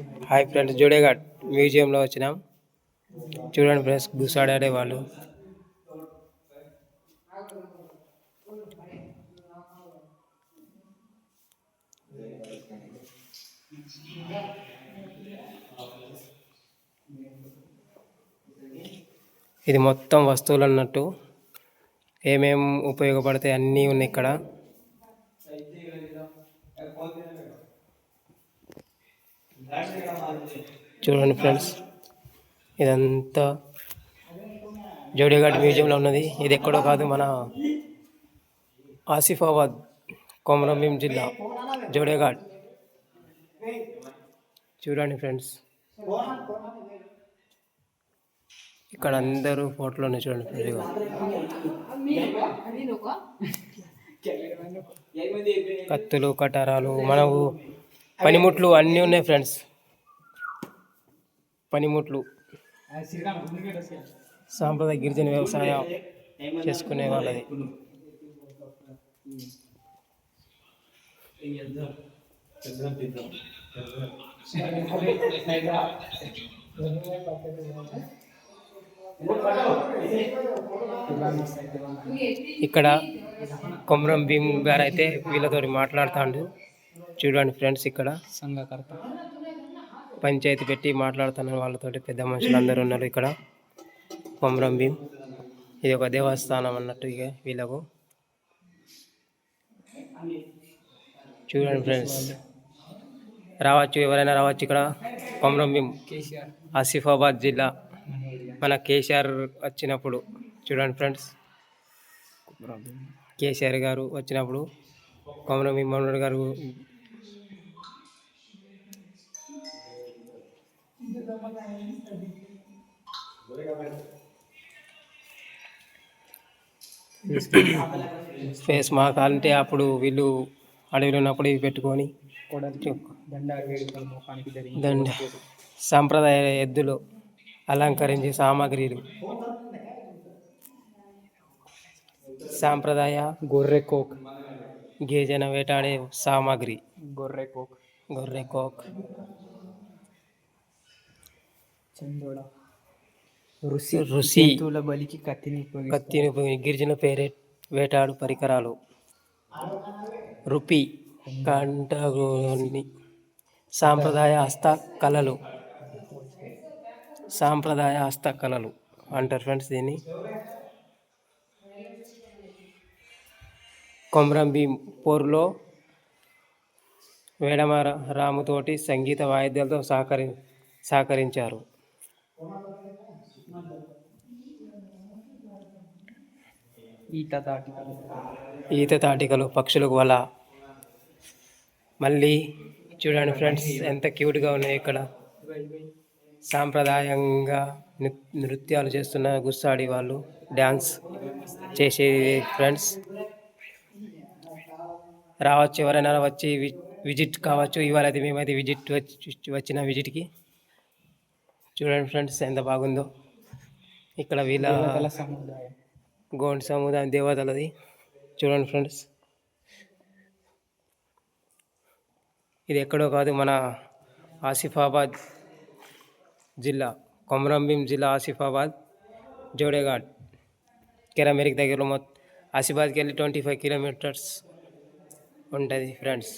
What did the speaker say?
Hi friends Jodeghat మ్యూజియంలో వచ్చినాం. చూడండి ఫ్రెండ్స్ గుసాడాడే వాళ్ళు. ఇది మొత్తం వస్తువులు అన్నట్టు. ఏమేం ఉపయోగపడతాయి అన్నీ ఉన్నాయి ఇక్కడ. చూడండి ఫ్రెండ్స్ ఇదంతా జోడియాఘాట్ మ్యూజియంలో ఉన్నది. ఇది ఎక్కడో కాదు మన ఆసిఫాబాద్ కొమరంభీం జిల్లా జోడేఘాట్. చూడండి ఫ్రెండ్స్ ఇక్కడ అందరూ ఫోటోలు ఉన్నాయి చూడండి ఫ్రెండ్స్ కత్తులు కటారాలు మనకు పనిముట్లు అన్నీ ఉన్నాయి ఫ్రెండ్స్. పనిముట్లు. సాంప్రదాయ గిరిజన వ్యవసాయం చేసుకునే వాళ్ళది. ఇక్కడ కొమరం భీమ్ గారు అయితే వీళ్ళతో మాట్లాడుతాండు. చూడండి ఫ్రెండ్స్ ఇక్కడ. సంఘకర్త. పంచాయతీ పెట్టి మాట్లాడుతున్నారు వాళ్ళతోటి పెద్ద మనుషులు అందరూ ఉన్నారు ఇక్కడ. కొమరం భీం. ఇది ఒక దేవస్థానం అన్నట్టు ఇక వీళ్ళకు. చూడండి ఫ్రెండ్స్. రావచ్చు ఎవరైనా రావచ్చు ఇక్కడ. కొమరం భీం. ఆసిఫాబాద్ జిల్లా. మన కేసీఆర్ వచ్చినప్పుడు. చూడండి ఫ్రెండ్స్. కేసీఆర్ గారు వచ్చినప్పుడు. కొమరం భీం మనోడు గారు. ఫేస్ మాక్ అంటే అప్పుడు వీళ్ళు అడవిలో ఉన్నప్పుడు ఇవి పెట్టుకొని దండ. సాంప్రదాయ ఎద్దులు అలంకరించే సామాగ్రిలు. సాంప్రదాయ గొర్రె కోక్. గిరిజన వేటాడే సామాగ్రి. గొర్రె కోక్. గొర్రె కోక్. చందోళ ఋషి జంతువుల బలికి కత్తిని కత్తిని ఉపయోగి- గిరిజన పేరే వేటాడు పరికరాలు. రుపి కంటగోని. సాంప్రదాయ హస్త కళలు. సాంప్రదాయ హస్త కళలు. అంటారు ఫ్రెండ్స్ దీన్ని. కొమరం భీం పోరులో వేడమర రాముతోటి సంగీత వాయిద్యాలతో సహకరి సహకరించారు. ఈత తాటికలు. ఈత తాటికలు పక్షులకు వల. మళ్ళీ చూడండి ఫ్రెండ్స్ ఎంత క్యూట్గా ఉన్నాయి ఇక్కడ. సాంప్రదాయంగా నృత్యాలు చేస్తున్న గుస్సాడి వాళ్ళు డ్యాన్స్ చేసే ఫ్రెండ్స్. రావచ్చు ఎవరైనా వచ్చి విజిట్ కావచ్చు ఇవాళ అయితే మేమైతే విజిట్ వచ్చి వచ్చిన విజిట్కి. చూడండి ఫ్రెండ్స్ ఎంత బాగుందో. ఇక్కడ వీళ్ళ గోండ్ సముదాయం దేవతలది. చూడండి ఫ్రెండ్స్. ఇది ఎక్కడో కాదు మన ఆసిఫాబాద్ జిల్లా కొమరంభీం జిల్లా ఆసిఫాబాద్ జోడేఘాట్. కెరమెరిక్ దగ్గరలో మొత్తం ఆసిఫాబాద్కి వెళ్ళి ట్వంటీ ఫైవ్ కిలోమీటర్స్ ఉంటుంది ఫ్రెండ్స్